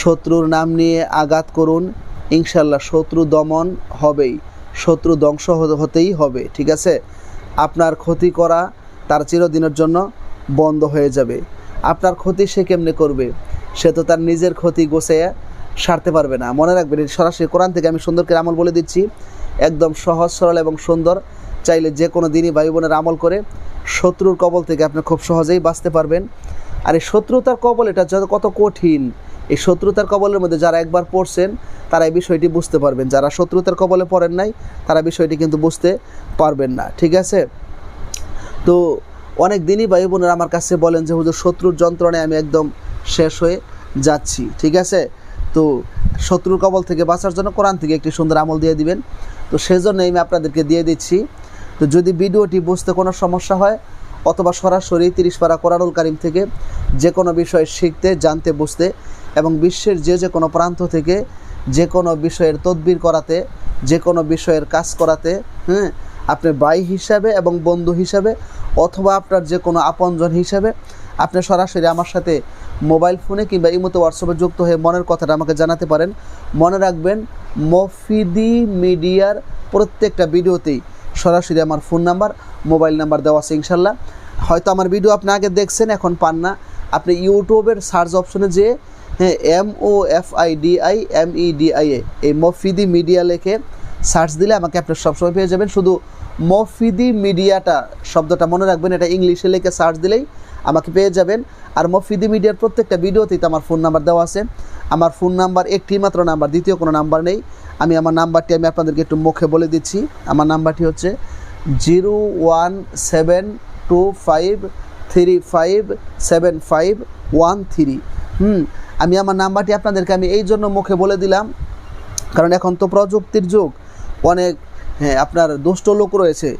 শত্রুর নাম নিয়ে আঘাত করুন। ইনশাল্লাহ শত্রু দমন হবেই। শত্রু ধ্বংস হতেই হবে, ঠিক আছে? আপনার ক্ষতি করা তার চিরদিনের জন্য বন্ধ হয়ে যাবে। আপনার ক্ষতি সে কেমনে করবে? সে তো তার নিজের ক্ষতি গোছাইয়া সারতে পারবে না। মনে রাখবেন, সরাসরি কোরআন থেকে আমি সুন্দর করে আমল বলে দিচ্ছি। একদম সহজ, সরল এবং সুন্দর। চাইলে যে কোনো দিনই ভাই বোনের আমল করে শত্রুর কবল থেকে আপনি খুব সহজেই বাঁচতে পারবেন। আর এই শত্রুতার কবল এটা যত কত কঠিন। এই শত্রুতার কবলের মধ্যে যারা একবার পড়ছেন, তারা এই বিষয়টি বুঝতে পারবেন। যারা শত্রুতার কবলে পড়েন নাই, তারা বিষয়টি কিন্তু বুঝতে পারবেন না। ঠিক আছে? তো অনেক দিনই ভাই বোনেরা আমার কাছে বলেন যে, হুজুর, শত্রুর যন্ত্রণায় আমি একদম শেষ হয়ে যাচ্ছি। ঠিক আছে? তো শত্রুর কবল থেকে বাঁচার জন্য কোরআন থেকে একটি সুন্দর আমল দিয়ে দিবেন। তো সেজন্যই আমি আপনাদেরকে দিয়ে দিচ্ছি। তো যদি ভিডিওটি বুঝতে কোনো সমস্যা হয়, অথবা সরাসরি তিরিশ পারা কোরআনুল কারিম থেকে যে কোনো বিষয় শিখতে, জানতে, বুঝতে এবং বিশ্বের যে যে কোনো প্রান্ত থেকে যে কোনো বিষয়ের তদবির করাতে, যে কোনো বিষয়ের কাজ করাতে হ্যাঁ আপনি ভাই হিসাবে এবং বন্ধু হিসাবে অথবা আপনার যে কোনো আপনজন হিসাবে আপনি সরাসরি আমার সাথে মোবাইল ফোনে কিংবা ইমোতে, হোয়াটসঅ্যাপে যুক্ত হয়ে মনের কথাটা আমাকে জানাতে পারেন। মনে রাখবেন, মফিদি মিডিয়ার প্রত্যেকটা ভিডিওতেই সরাসরি আমার ফোন নাম্বার, মোবাইল নাম্বার দেওয়া আছে ইনশাল্লাহ। হয়তো আমার ভিডিও আপনি আগে দেখছেন, এখন পান না। আপনি ইউটিউবের সার্চ অপশনে যে হ্যাঁ M O F I D I M E D I A এই মফিদি মিডিয়া লেখে সার্চ দিলে আমাকে আপনি সবসময় পেয়ে যাবেন। শুধু মফিদি মিডিয়াটা শব্দটা মনে রাখবেন, এটা ইংলিশে লিখে সার্চ দিলেই আমাকে পেয়ে যাবেন। আর মফিদি মিডিয়ার প্রত্যেকটা ভিডিওতেই তো আমার ফোন নাম্বার দেওয়া আছে। আমার ফোন নাম্বার একটি মাত্র নাম্বার দ্বিতীয় কোনো নাম্বার নেই। আমি আমার নাম্বারটি আমি আপনাদেরকে একটু মুখে বলে দিচ্ছি। আমার নাম্বারটি হচ্ছে zero one seven two five three five seven five one three. হুম, আমি আমার নাম্বারটি আপনাদেরকে আমি এই জন্য মুখে বলে দিলাম। কারণ এখন তো প্রযুক্তির যুগ। অনেক হ্যাঁ আপনার দুষ্ট লোক রয়েছে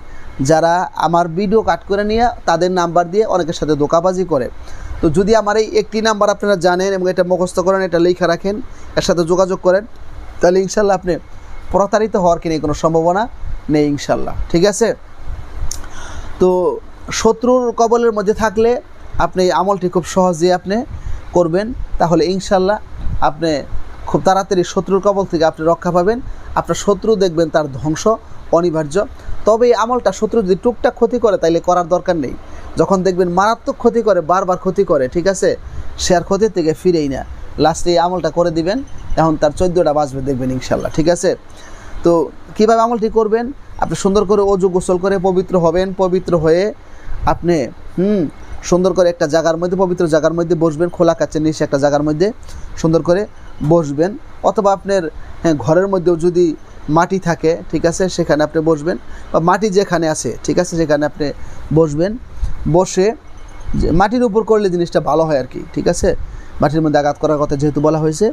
যারা আমার ভিডিও কাট করে নিয়ে তাদের নাম্বার দিয়ে অনেকের সাথে ধোকাবাজি করে। তো যদি আমার এই একটি নাম্বার আপনারা জানেন এবং এটা মুখস্থ করেন, এটা লেখা রাখেন, এর সাথে যোগাযোগ করেন, তাহলে ইনশাল্লাহ আপনি প্রতারিত হওয়ার কি নেই, কোনো সম্ভাবনা নেই ইনশাল্লাহ। ঠিক আছে? তো শত্রুর কবলের মধ্যে থাকলে আপনি আমলটি খুব সহজে আপনি করবেন, তাহলে ইনশাল্লাহ আপনি খুব তাড়াতাড়ি শত্রুর কবল থেকে আপনি রক্ষা পাবেন। আপনার শত্রু দেখবেন তার ধ্বংস, অনিবার্য। তবে এই আমলটা শত্রু যদি টুকটাক ক্ষতি করে, তাইলে করার দরকার নেই। যখন দেখবেন মারাত্মক ক্ষতি করে, বারবার ক্ষতি করে, ঠিক আছে? সে আর ক্ষতির থেকে ফিরেই না। লাস্টে এই আমলটা করে দিবেন, এখন তার চোদ্দোটা বাঁচবে দেখবেন ইনশাল্লাহ, ঠিক আছে? তো কীভাবে আমলটি করবেন? আপনি সুন্দর করে অজু গোসল করে পবিত্র হবেন, পবিত্র হয়ে আপনি, হুম সুন্দর করে একটা জায়গার মধ্যে, পবিত্র জায়গার মধ্যে বসবেন, খোলা কাচের নিচে একটা জায়গার মধ্যে সুন্দর করে বসবেন। অথবা আপনার হ্যাঁ ঘরের মধ্যেও যদি মাটি থাকে, ঠিক আছে, সেখানে আপনি বসবেন। বা মাটি যেখানে আছে, ঠিক আছে, সেখানে আপনি বসবেন। বসে মাটির উপর করলে জিনিসটা ভালো হয় আর কি ঠিক আছে? মাটির মধ্যে আঘাত করার কথা যেহেতু বলা হয়েছে।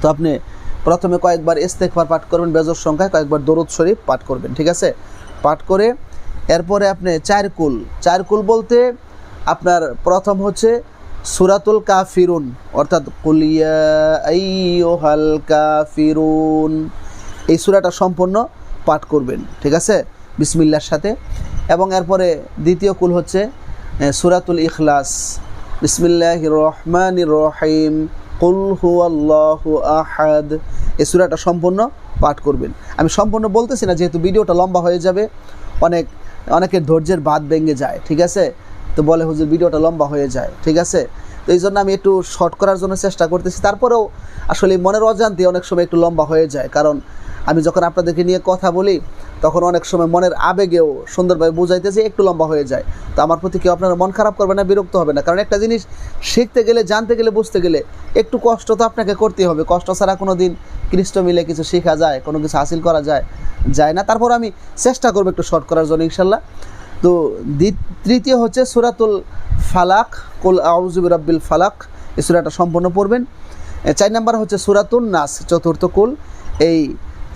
তো আপনি প্রথমে কয়েকবার ইস্তেকবার পাঠ করবেন, বেজর সংখ্যায় কয়েকবার দরুদ শরীফ পাঠ করবেন, ঠিক আছে? পাঠ করে এরপরে আপনি চার কুল বলতে আপনার প্রথম হচ্ছে সুরাতুল কাফিরুন, অর্থাৎ কুলিয়া আইয়ুহাল কাফিরুন। এই সুরাটা সম্পূর্ণ পাঠ করবেন, ঠিক আছে? বিসমিল্লার সাথে। এবং এরপরে দ্বিতীয় কুল হচ্ছে সুরাতুল ইখলাস। বিসমিল্লাহ রহমান রহিম। কুল হু আল্লাহ আহাদ। এই সুরাটা সম্পূর্ণ পাঠ করবেন। আমি সম্পূর্ণ বলতেছি না, যেহেতু ভিডিওটা লম্বা হয়ে যাবে, অনেক, অনেকের ধৈর্যের বাদ ভেঙে যায়, ঠিক আছে? তো বলে, হুজুর, ভিডিওটা লম্বা হয়ে যায়। ঠিক আছে? তো এই জন্য আমি একটু শর্ট করার জন্য চেষ্টা করতেছি। তারপরেও আসলে মনের অজান্তে অনেক সময় একটু লম্বা হয়ে যায়। কারণ আমি যখন আপনাদেরকে নিয়ে কথা বলি, তখন অনেক সময় মনের আবেগেও সুন্দরভাবে বুঝাইতে যে একটু লম্বা হয়ে যায়। তো আমার প্রতি কেউ আপনারা মন খারাপ করবে না, বিরক্ত হবে না। কারণ একটা জিনিস শিখতে গেলে, জানতে গেলে, বুঝতে গেলে একটু কষ্ট তো আপনাকে করতেই হবে। কষ্ট ছাড়া কোনো দিন কৃষ্ট মিলে কিছু শেখা যায়, কোনো কিছু হাসিল করা যায় যায় না। তারপর আমি চেষ্টা করব একটু শর্ট করার জন্য, ইনশাল্লাহ। তো তৃতীয় হচ্ছে সুরাতুল ফালাক, কুল আউজুব রাব্বিল ফালাক। এই সুরাটা সম্পূর্ণ পড়বেন। চার নাম্বার হচ্ছে সুরাতুন নাস, চতুর্থ কুল। এই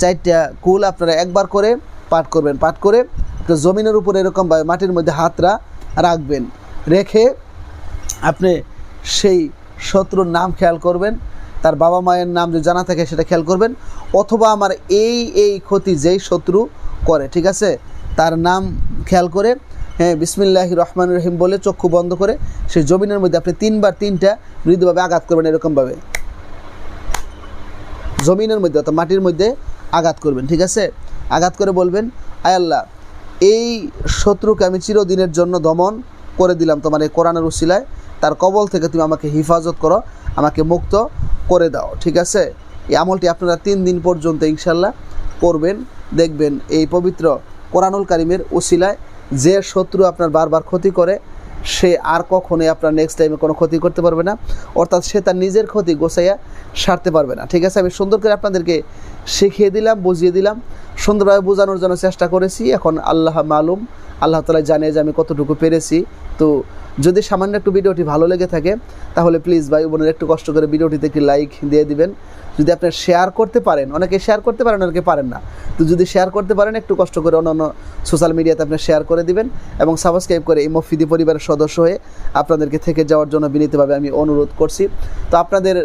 চারটা কুল আপনারা একবার করে পাঠ করবেন। পাঠ করে জমিনের উপরে এরকমভাবে মাটির মধ্যে হাতরা রাখবেন। রেখে আপনি সেই শত্রুর নাম খেয়াল করবেন। তার বাবা মায়ের নাম যদি জানা থাকে সেটা খেয়াল করবেন। অথবা আমার এই এই ক্ষতি যেই শত্রু করে, ঠিক আছে? তার নাম খেয়াল করে হ্যাঁ বিসমিল্লাহ রহমান রহিম বলে চক্ষু বন্ধ করে সেই জমিনের মধ্যে আপনি তিনবার তিনটা মৃদুভাবে আঘাত করবেন এরকমভাবে। জমিনের মধ্যে অর্থাৎ মাটির মধ্যে আঘাত করবেন, ঠিক আছে? আঘাত করে বলবেন, আয় আল্লাহ, এই শত্রুকে আমি চিরদিনের জন্য দমন করে দিলাম তোমার এই কোরআনের উসিলায়। তার কবল থেকে তুমি আমাকে হেফাজত করো, আমাকে মুক্ত করে দাও। ঠিক আছে? এই আমলটি আপনারা তিন দিন পর্যন্ত ইনশাল্লাহ করবেন, দেখবেন এই পবিত্র কোরআনুল কারিমের ওসিলায় যে শত্রু আপনার বারবার ক্ষতি করে, সে আর কখনোই আপনার নেক্সট টাইমে কোনো ক্ষতি করতে পারবে না। অর্থাৎ সে তার নিজের ক্ষতি গোছাইয়া সারতে পারবে না। ঠিক আছে, আমি সুন্দর করে আপনাদেরকে শিখিয়ে দিলাম, বুঝিয়ে দিলাম। সুন্দরভাবে বোঝানোর জন্য চেষ্টা করেছি। এখন আল্লাহ মালুম, আল্লাহ তালা জানে যে আমি কতটুকু পেরেছি। তো যদি সামান্য একটু ভিডিওটি ভালো লেগে থাকে, তাহলে প্লিজ ভাই বোনের একটু কষ্ট করে ভিডিওটিতে একটি লাইক দিয়ে দিবেন। যদি আপনি শেয়ার করতে পারেন, অনেকে শেয়ার করতে পারেন, অনেকে পারেন না। তো যদি শেয়ার করতে পারেন, একটু কষ্ট করে অন্যান্য সোশ্যাল মিডিয়াতে আপনি শেয়ার করে দিবেন এবং সাবস্ক্রাইব করে এই মফিদি পরিবারের সদস্য হয়ে আপনাদেরকে থেকে যাওয়ার জন্য বিনীতভাবে আমি অনুরোধ করছি। তো আপনাদের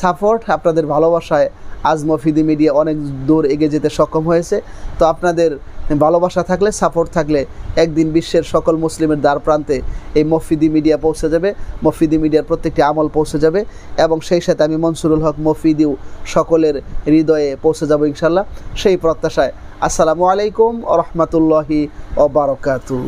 সাপোর্ট আপনাদের ভালোবাসায় আজ মফিদি মিডিয়া অনেক দূর এগিয়ে যেতে সক্ষম হয়েছে। তো আপনাদের ভালোবাসা থাকলে সাপোর্ট থাকলে একদিন বিশ্বের সকল মুসলিমের দ্বার প্রান্তে এই মফিদি মিডিয়া পৌঁছে যাবে। মফিদি মিডিয়ার প্রত্যেকটি আমল পৌঁছে যাবে এবং সেই সাথে আমি মনসুরুল হক মফিদিও সকলের হৃদয়ে পৌঁছে যাব ইনশাল্লাহ। সেই প্রত্যাশায় আসসালামু আলাইকুম ও রহমতুল্লাহি ও বারকাতু